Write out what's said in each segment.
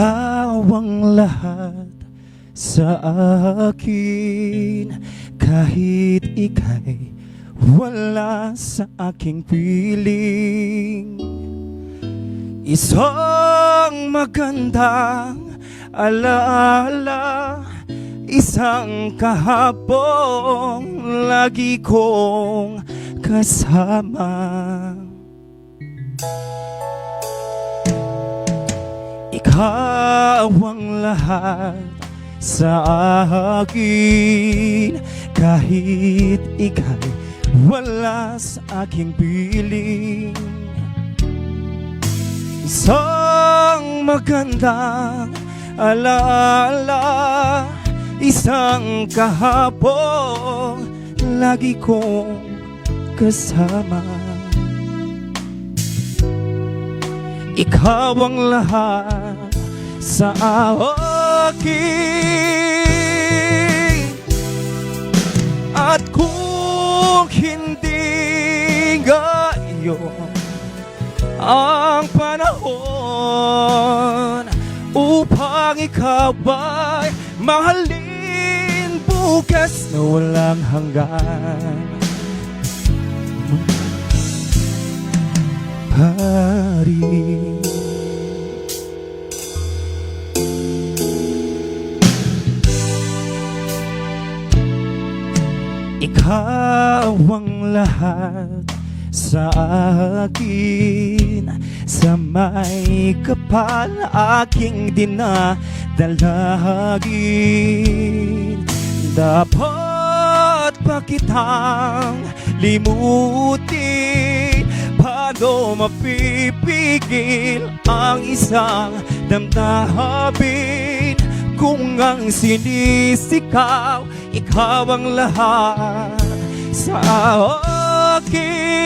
ang lahat sa akin. Kahit ika'y wala sa aking piling. Isang magandang alaala Isang kahapong lagi kong kasama Ikaw ang lahat sa akin. Kahit ika'y wala sa aking piling. Isang magandang alaala Isang kahapon Lagi kong kasama. Ikaw ang lahat sa akin At kung hindi ngayon ang panahon upang ikaw ay mahalin bukas na walang hanggan. Pari. Ikaw ang lahat sa akin. Sa may kapal aking dinadalagin. Dapat pa kitang limutin. Paano mapipigil ang isang damdamin ang sinisikaw, ikaw ang lahat sa akin.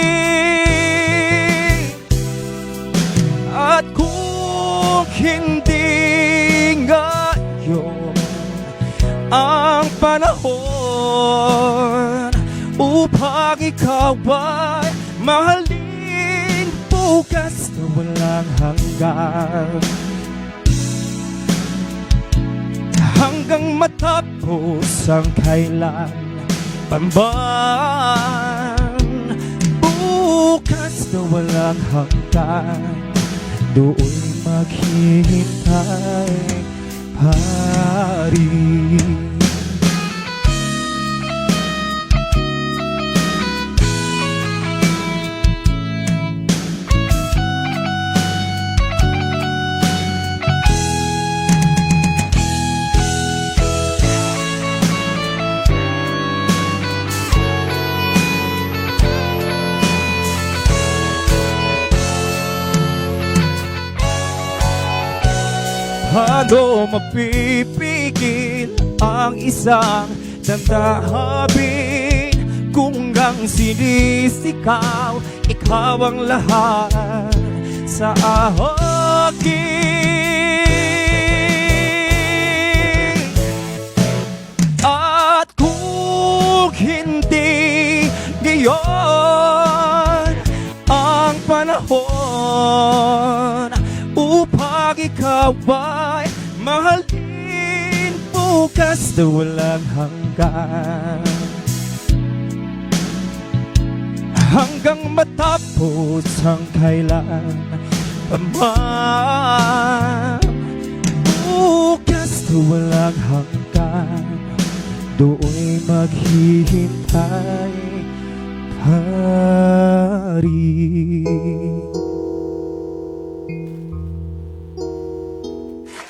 At kung hindi ngayon ang panahon Upang ikaw ay mahalin bukas na walang hanggan Hanggang matapos ang kailan Pamban Bukas na walang hanggan Doon maghihintay Pari Paano mapipigil ang isang damdamin Kung ang sinisikaw, ikaw ang lahat sa akin At kung hindi ngayon ikaw ay mahalin bukas na walang hanggan. Hanggang matapos ang kailan paman bukas na walang hanggan. Doon maghihintay hari